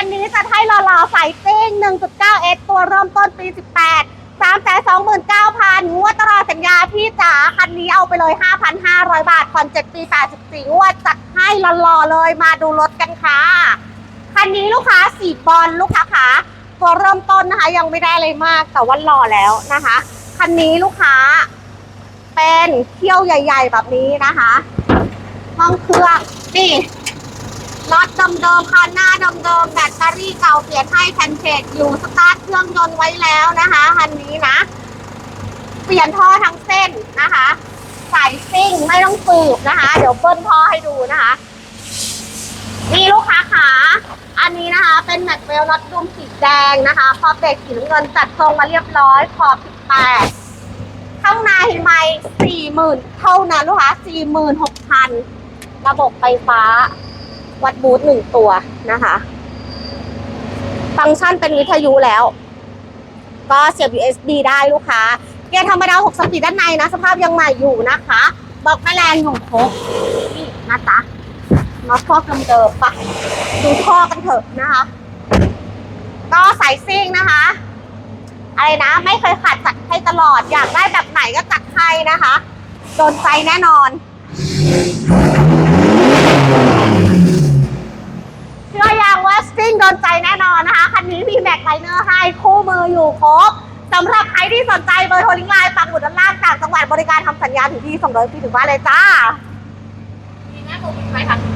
วันนี้จะให้รอรอๆสายซิ่ง 1.9S ตัวเริ่มต้นปี 18 3 2 9 0 0 0 งวดตลอดสัญญาพี่จ๋าคันนี้เอาไปเลย 5,500 บาทผ่อน7ปี 84 งวดจัดให้รอๆเลยมาดูรถกันค่ะ คันนี้ลูกค้าสีบอลลูกค้าขาตัวเริ่มต้นนะคะ ยังไม่ได้เลยมากแต่ว่ารอแล้วนะคะ คันนี้ลูกค้า เป็นเที่ยวใหญ่ ๆ แบบนี้นะคะ ห้องเครื่องนี่ รถเดิมๆคันหน้าเดิมๆแบตเตอรี่เก่าเปลี่ยนให้แผ่นเพจอยู่สตาร์ทเครื่องยนต์ไว้แล้วนะคะคันนี้นะ เปลี่ยนท่อทั้งเส้นนะคะสายซิ่งไม่ต้องสืบนะคะ เดี๋ยวเบิ้ลท่อให้ดูนะคะนี่ลูกค้าขาอันนี้นะคะ เป็นแม็กเวลน็อตดุมสีแดงนะคะพอเบรกสีน้ำเงินจัดทรงมาเรียบร้อยขอบ18ข้างในไม่สี่หมื่นเท่านั้นลูกค้าสี่หมื่นหกพันระบบไฟฟ้า วัดบูทหนึ่งตัวนะคะฟังก์ชันเป็นวิทยุแล้ว ก็เสียบ USB ได้ลูกค้าเกียร์ธรรมดา6สปีดด้านในนะ สภาพยังใหม่อยู่นะคะบอกแมลงอยู่ครบนี่นะจ๊ะมาท่อเดิมๆปะดูท่อกันเถอะนะคะ ก็สายซิ่งนะคะ อะไรนะ ไม่เคยขาดจัดให้ตลอดอยากได้แบบไหนก็จัดให้นะคะโดนใจแน่นอน ว่าสติ้งโดนใจแน่นอนนะคะ คันนี้มีแม็กไลเนอร์ให้คู่มืออยู่ครบสำหรับใครที่สนใจเบอร์โทรลิงก์ไลน์ปักหมุดด้านล่างต่างจังหวัดบริการทำสัญญาถึงที่ส่งโดยฟรีถึงบ้านเลยจ้า มีแม่โมเป็นไหมคะ